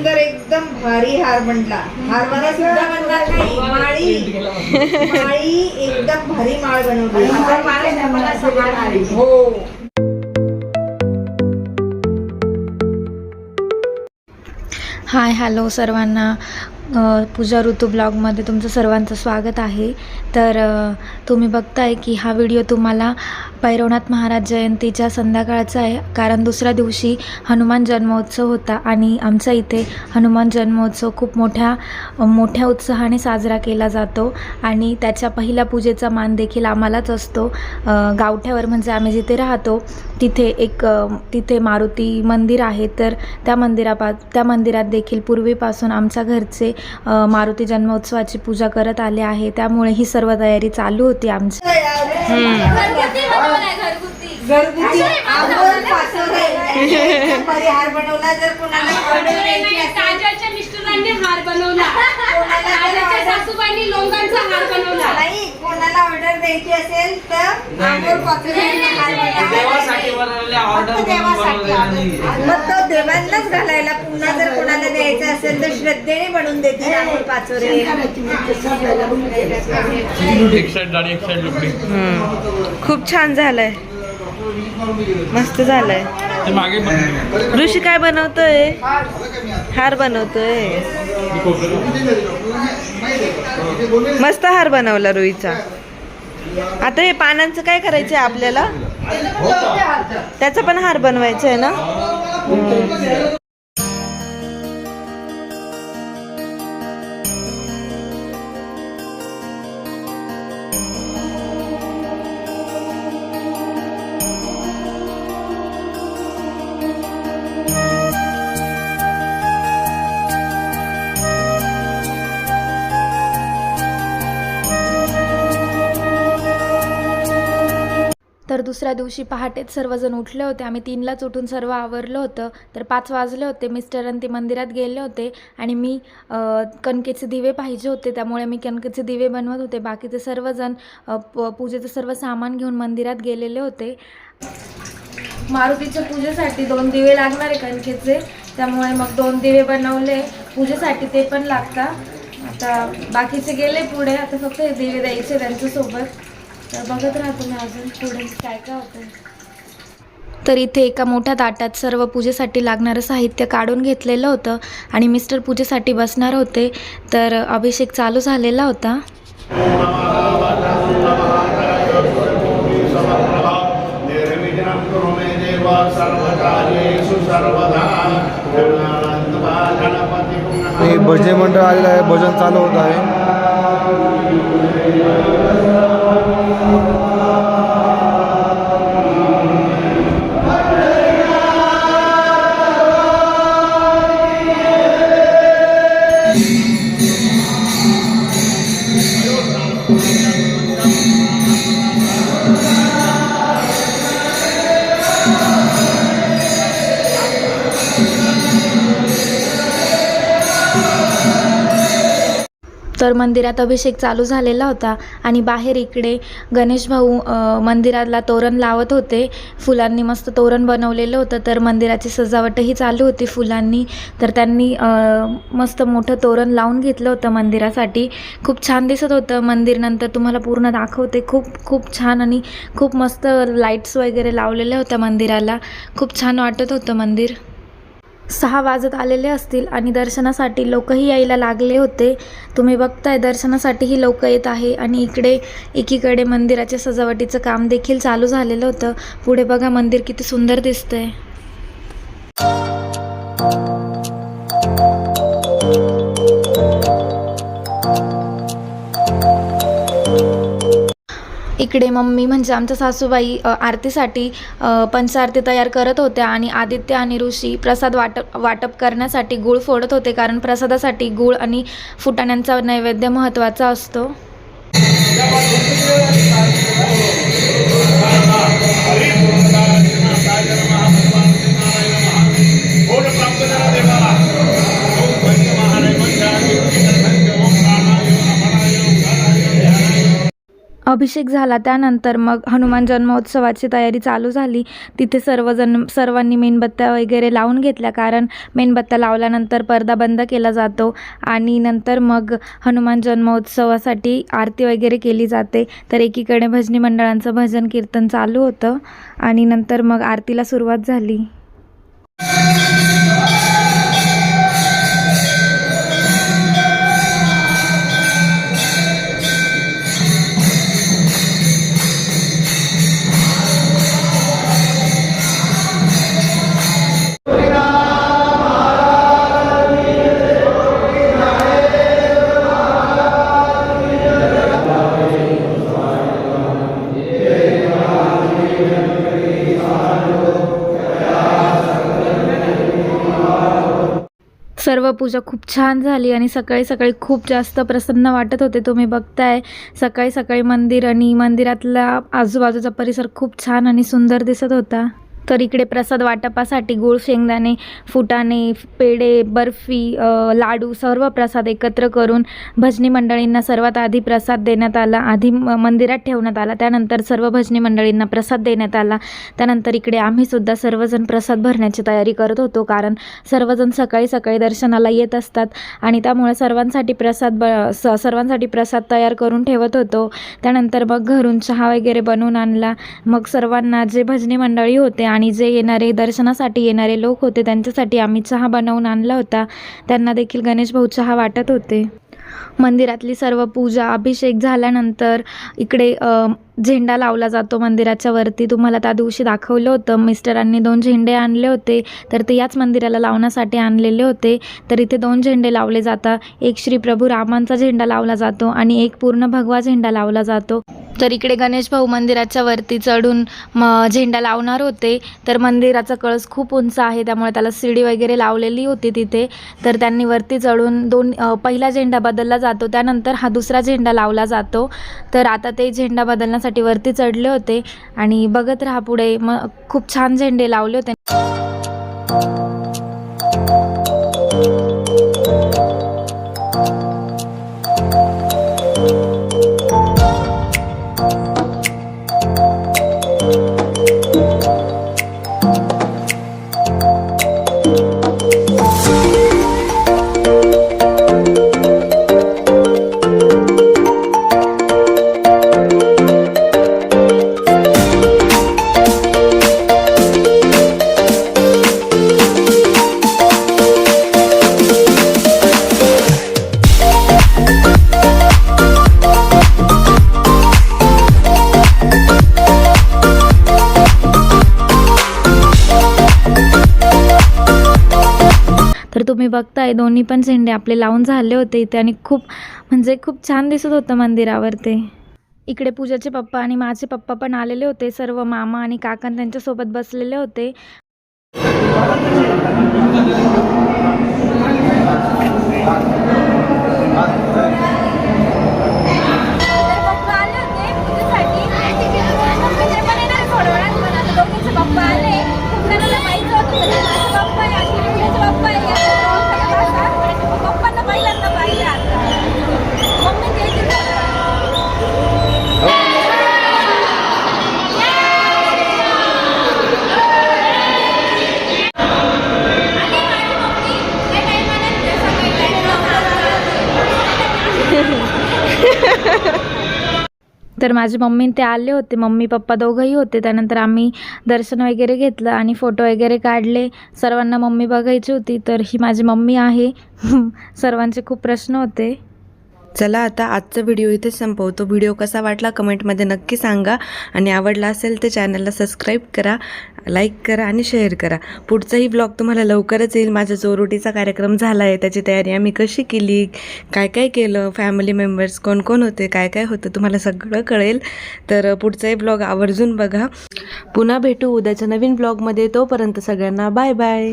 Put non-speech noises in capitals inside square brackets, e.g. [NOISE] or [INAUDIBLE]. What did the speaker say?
सुंदर एकदम भारी हार बनला हार मला सुद्धा बनणार नाही माळी. माळी. एकदम भारी माळ बनवली. हो. हाय हॅलो सर्वांना. पूजा ऋतू ब्लॉगमध्ये तुमचं सर्वांचं स्वागत आहे. तर तुम्ही बघताय की हा व्हिडिओ तुम्हाला भैरवनाथ महाराज जयंतीच्या संध्याकाळचा आहे. कारण दुसऱ्या दिवशी हनुमान जन्मोत्सव होता आणि आमच्या इथे हनुमान जन्मोत्सव खूप मोठ्या मोठ्या उत्साहाने साजरा केला जातो. आणि त्याच्या पहिल्या पूजेचा मान देखील आम्हालाच असतो. गावठ्यावर म्हणजे आम्ही जिथे राहतो तिथे एक तिथे मारुती मंदिर आहे. तर त्या मंदिरापा त्या मंदिरात देखील पूर्वीपासून आमच्या घरचे मारुती जन्मोत्सवाची पूजा करत आले आहे. त्यामुळे ही सर्व तयारी चालू होती आमची. हार बनवला. सासूबाईंनी लोंगांचा हार बनवला. नाही कोणाला ऑर्डर द्यायची असेल तर हार. देवासाठी फक्त देवासाठी order. मग तो देवांनाच घालायला पुन्हा जर कोणाला द्यायचं असेल तर श्रद्धेने बनवून देतील आंबोल पाचोरे. एक साइड दाढी एक साइड लुगडी. खूप छान झालंय. मस्त झालंय. ते मागे ऋषी काय बनवतोय? हार बनवतोय. मस्त हार बनवला रुईचा. आता हे पानांचं काय करायचंय आपल्याला? त्याचा पण हार बनवायचा आहे ना? तर दुसऱ्या दिवशी पहाटेच सर्वजण उठले होते. आम्ही तीनलाच उठून सर्व आवरलं होतं. तर पाच वाजले होते. मिस्टर आणि ते मंदिरात गेले होते आणि मी कणकेचे दिवे पाहिजे होते. त्यामुळे मी कणकेचे दिवे बनवत होते. बाकीचे सर्वजण प- पूजेचं सर्व सामान घेऊन मंदिरात गेलेले होते. मारुतीच्या पूजेसाठी दोन दिवे लागणार आहे कणकेचे. त्यामुळे मग दोन दिवे बनवले. पूजेसाठी ते पण लागतात. आता बाकीचे गेले पुढे. आता फक्त हे दिवे द्यायचे त्यांच्यासोबत. तर बघत राहा तुम्ही अजून पुढे काय काय होतं तर इथे एका मोठ्या ताटात सर्व पूजेसाठी लागणारं साहित्य काढून घेतलेलं होतं आणि मिस्टर पूजेसाठी बसणार होते. तर अभिषेक चालू झालेला होता. मे हे भजनी मंडळ आलेलं आहे भजन चालू होत आहे. तर मंदिरात अभिषेक चालू झालेला होता आणि बाहेर इकडे गणेश भाऊ मंदिराला तोरण लावत होते. फुलांनी मस्त तोरण बनवलेलं होतं तर मंदिराची सजावटही चालू होती फुलांनी. तर त्यांनी मस्त मोठं तोरण लावून घेतलं होतं मंदिरासाठी. खूप छान दिसत होतं मंदिर. नंतर तुम्हाला पूर्ण दाखवते. खूप खूप छान आणि खूप मस्त लाईट्स वगैरे लावलेल्या होत्या मंदिराला. खूप छान वाटत होतं मंदिर. सहा वाजत आलेले असतील आणि दर्शनासाठी लोकही यायला लागले होते. तुम्ही बघताय दर्शनासाठीही लोक येत आहे आणि इकडे एकीकडे मंदिराच्या सजावटीचं काम देखील चालू झालेलं होतं. पुढे बघा मंदिर किती सुंदर दिसतंय. इकडे मम्मी म्हणजे आमच्या सासूबाई आरतीसाठी अ, पंचारती तयार करत होत्या आणि आदित्य आणि ऋषी प्रसाद वाटप वाटप करण्यासाठी गूळ फोडत होते कारण प्रसादासाठी गूळ आणि फुटाण्यांचा नैवेद्य महत्त्वाचा असतो. अभिषेक झाला त्यानंतर मग हनुमान जन्मोत्सवाची तयारी चालू झाली. तिथे सर्वजण सर्वांनी मेणबत्त्या वगैरे लावून घेतल्या कारण मेणबत्त्या लावल्यानंतर पडदा बंद केला जातो आणि नंतर मग हनुमान जन्मोत्सवासाठी आरती वगैरे केली जाते. तर एकीकडे भजनी मंडळांचं भजन कीर्तन चालू होतं आणि नंतर मग आरतीला सुरुवात झाली. सर्व पूजा खूप छान झाली आणि सकाळी सकाळी खूप जास्त प्रसन्न वाटत होते. तुम्ही बघताय सकाळी सकाळी मंदिर आणि मंदिरातला आजूबाजूचा परिसर खूप छान आणि सुंदर दिसत होता. तर इकडे प्रसाद वाटपासाठी गुळ शेंगदाणे फुटाणे पेढे बर्फी लाडू सर्व प्रसाद एकत्र करून भजनी मंडळींना सर्वात आधी प्रसाद देण्यात आला. आधी म- मंदिरात ठेवण्यात आला. त्यानंतर सर्व भजनी मंडळींना प्रसाद देण्यात आला. त्यानंतर इकडे आम्हीसुद्धा सर्वजण प्रसाद भरण्याची तयारी करत होतो कारण सर्वजण सकाळी सकाळी दर्शनाला येत असतात आणि त्यामुळे सर्वांसाठी प्रसाद ब स सर्वांसाठी प्रसाद तयार करून ठेवत होतो. त्यानंतर मग घरून चहा वगैरे बनवून आणला. मग सर्वांना जे भजनी मंडळी होते आणि जे येणारे दर्शनासाठी येणारे लोक होते त्यांच्यासाठी आम्ही चहा बनवून आणला होता. त्यांना देखील गणेश भाऊ चहा वाटत होते. मंदिरातली सर्व पूजा अभिषेक झाल्यानंतर इकडे झेंडा लावला जातो मंदिराच्या वरती. तुम्हाला त्या दिवशी दाखवलं होतं. मिस्टरांनी दोन झेंडे आणले होते. तर ते याच मंदिराला लावण्यासाठी आणलेले होते. तर इथे दोन झेंडे लावले जातात. एक श्री प्रभू रामांचा झेंडा लावला जातो आणि एक पूर्ण भगवा झेंडा लावला जातो. तर इकडे गणेश भाऊ मंदिराच्या वरती चढून म झेंडा लावणार होते. तर मंदिराचा कळस खूप उंच आहे त्यामुळे त्याला शिडी वगैरे लावलेली होती तिथे. तर त्यांनी वरती चढून दोन पहिला झेंडा बदलला जातो त्यानंतर हा दुसरा झेंडा लावला जातो. तर आता ते झेंडा बदलण्यासाठी वरती चढले होते. आणि बघत राहा पुढे मग खूप छान झेंडे लावले होते. तुम्ही बघताय दोन्ही पण झेंडे आपले लावून झाले होते इथे आणि खूप म्हणजे खूप छान दिसत होतं मंदिरावर ते. इकडे पूजाचे पप्पा आणि माझे पप्पा पण आलेले होते सर्व मामा आणि काका त्यांच्यासोबत बसलेले होते. तर माझी मम्मी ते आले होते. मम्मी पप्पा दोघंही होते. त्यानंतर आम्ही दर्शन वगैरे घेतलं आणि फोटो वगैरे काढले. सर्वांना मम्मी बघायची होती. तर ही माझी मम्मी आहे. [LAUGHS] सर्वांचे खूप प्रश्न होते. चला आता आजचा व्हिडिओ इथे संपवतो. व्हिडिओ कसा वाटला कमेंटमध्ये नक्की सांगा. आणि आवडला असेल तर चॅनलला सबस्क्राईब करा लाईक करा आणि शेअर करा. पुढचाही ब्लॉग तुम्हाला लवकरच येईल. माझा चोरोटीचा कार्यक्रम झाला आहे त्याची तयारी आम्ही कशी केली काय काय केलं फॅमिली मेंबर्स कोण कोण होते काय काय होतं तुम्हाला सगळं कळेल. तर पुढचाही ब्लॉग आवर्जून बघा. पुन्हा भेटू उद्याच्या नवीन ब्लॉगमध्ये तोपर्यंत सगळ्यांना बाय बाय